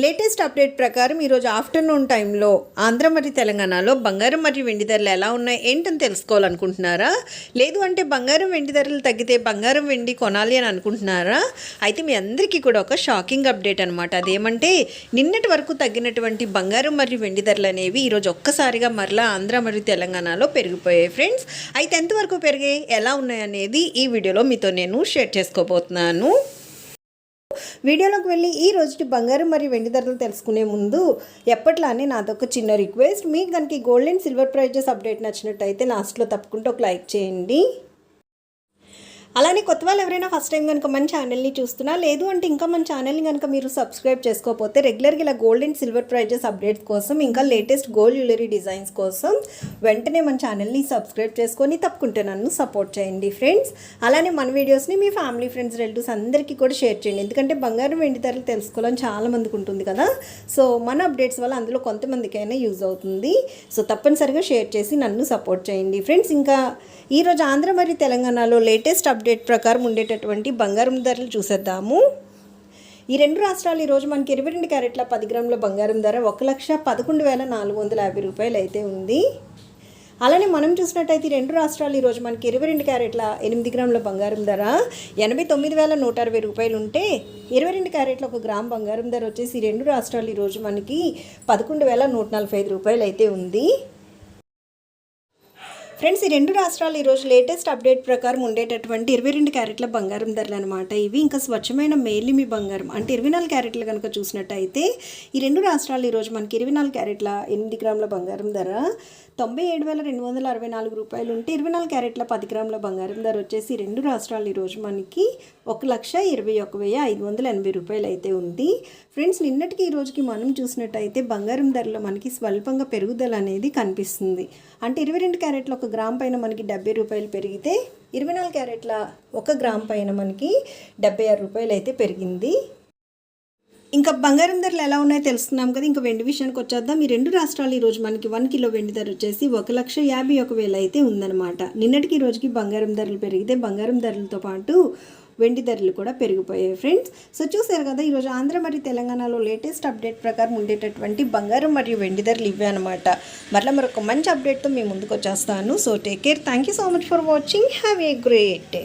Latest update ప్రకారం ఈరోజు afternoon టైంలో ఆంధ్ర మరియు తెలంగాణలో బంగారం మరియు వెండి ధరలు ఎలా ఉన్నాయి ఏంటని తెలుసుకోవాలనుకుంటున్నారా? లేదు అంటే బంగారం వెండి ధరలు తగ్గితే బంగారం వెండి కొనాలి అని అనుకుంటున్నారా? అయితే మీ అందరికీ కూడా ఒక షాకింగ్ అప్డేట్ అనమాట అదేమంటే నిన్నటి వరకు తగ్గినటువంటి బంగారం మరియు వెండి ధరలు అనేవి ఈరోజు ఒక్కసారిగా మరలా ఆంధ్ర మరియు తెలంగాణలో పెరిగిపోయాయి ఫ్రెండ్స్. అయితే ఎంతవరకు పెరిగాయి ఎలా ఉన్నాయి అనేది ఈ వీడియోలో మీతో నేను షేర్ చేసుకోబోతున్నాను. వీడియోలోకి వెళ్ళి ఈ రోజుటి బంగారం మరియు వెండి ధరలు తెలుసుకునే ముందు ఎప్పట్లానే నాదొక చిన్న రిక్వెస్ట్. మీకు కనుక gold and silver prizes update నచ్చినట్టయితే లాస్ట్లో తప్పకుండా ఒక లైక్ చేయండి. అలానే కొత్త వాళ్ళు ఎవరైనా ఫస్ట్ టైం కనుక మన ఛానల్ని చూస్తున్నా లేదు అంటే ఇంకా మన ఛానల్ని కనుక మీరు సబ్స్క్రైబ్ చేసుకోకపోతే రెగ్యులర్గా ఇలా gold and silver prizes updates కోసం ఇంకా లేటెస్ట్ గోల్డ్ జ్యువెలరీ డిజైన్స్ కోసం వెంటనే మన ఛానల్ని సబ్స్క్రైబ్ చేసుకొని తప్పకుంటే నన్ను సపోర్ట్ చేయండి ఫ్రెండ్స్ అలానే మన వీడియోస్ని మీ ఫ్యామిలీ ఫ్రెండ్స్ రిలేటివ్స్ అందరికీ కూడా షేర్ చేయండి. ఎందుకంటే బంగారం వెండి ధరలు తెలుసుకోవాలని చాలా మందికి ఉంటుంది కదా. సో మన అప్డేట్స్ వల్ల అందులో కొంతమందికైనా యూజ్ అవుతుంది. సో తప్పనిసరిగా షేర్ చేసి నన్ను సపోర్ట్ చేయండి ఫ్రెండ్స్ ఇంకా ఈరోజు ఆంధ్ర మరియు తెలంగాణలో లేటెస్ట్ అప్డేట్ అప్డేట్ ప్రకారం ఉండేటటువంటి బంగారం ధరలు చూసేద్దాము. ఈ రెండు రాష్ట్రాలు ఈరోజు మనకి ఇరవై రెండు క్యారెట్ల పది గ్రాముల బంగారం ధర ఒక లక్ష పదకొండు వేల నాలుగు వందల యాభై రూపాయలు అయితే ఉంది. అలానే మనం చూసినట్టయితే ఈ రెండు రాష్ట్రాలు ఈరోజు మనకి ఇరవై రెండు క్యారెట్ల ఎనిమిది గ్రాముల బంగారం ధర ఎనభై తొమ్మిది వేల నూట అరవై రూపాయలు ఉంటే ఇరవై రెండు క్యారెట్ల ఒక గ్రామ్ బంగారం ధర వచ్చేసి ఈ రెండు రాష్ట్రాలు ఈరోజు మనకి పదకొండు వేల నూట నలభై ఐదు రూపాయలు అయితే ఉంది. ఫ్రెండ్స్ ఈ రెండు రాష్ట్రాలు ఈరోజు లేటెస్ట్ అప్డేట్ ప్రకారం ఉండేటటువంటి ఇరవై రెండు క్యారెట్ల బంగారం ధరలు అనమాట ఇవి ఇంకా స్వచ్ఛమైన మేలిమి బంగారం. అంటే ఇరవై నాలుగు క్యారెట్లు కనుక చూసినట్టయితే ఈ రెండు రాష్ట్రాలు ఈరోజు మనకి ఇరవై నాలుగు క్యారెట్ల ఎనిమిది గ్రాముల బంగారం ధర తొంభై ఏడు వేల రెండు వందల అరవై నాలుగు రూపాయలు ఉంటే ఇరవై నాలుగు క్యారెట్ల పది గ్రాముల బంగారం ధర వచ్చేసి రెండు రాష్ట్రాలు ఈరోజు మనకి ఒక లక్ష ఇరవై ఒక వెయ్యి ఐదు వందల ఎనభై రూపాయలు అయితే ఉంది. ఫ్రెండ్స్ నిన్నటికి ఈ రోజుకి మనం చూసినట్టయితే బంగారం ధరలో మనకి స్వల్పంగా పెరుగుదల అనేది కనిపిస్తుంది. అంటే ఇరవై రెండు క్యారెట్ల ఒక గ్రామ్ పైన మనకి డెబ్బై రూపాయలు పెరిగితే ఇరవై నాలుగు క్యారెట్ల ఒక గ్రామ్ పైన మనకి డెబ్బై ఆరు రూపాయలు అయితే పెరిగింది. ఇంకా బంగారం ధరలు ఎలా ఉన్నాయో తెలుసుకున్నాం కదా ఇంకా వెండి విషయానికి వచ్చేద్దాం. ఈ రెండు రాష్ట్రాలు ఈరోజు మనకి వన్ కిలో వెండి ధర వచ్చేసి ఒక లక్ష యాభై ఒక వేలు అయితే ఉందన్నమాట. నిన్నటికి ఈ రోజుకి బంగారం ధరలు పెరిగితే బంగారం ధరలతో పాటు వెండి ధరలు కూడా పెరిగిపోయాయి ఫ్రెండ్స్ సో చూసారు కదా ఈరోజు ఆంధ్ర మరియు తెలంగాణలో లేటెస్ట్ అప్డేట్ ప్రకారం ఉండేటటువంటి బంగారం మరియు వెండి ధరలు ఇవే అనమాట మరలా మరొక మంచి అప్డేట్తో మేము ముందుకు వచ్చేస్తాను. So take care thank you so much for watching have a great day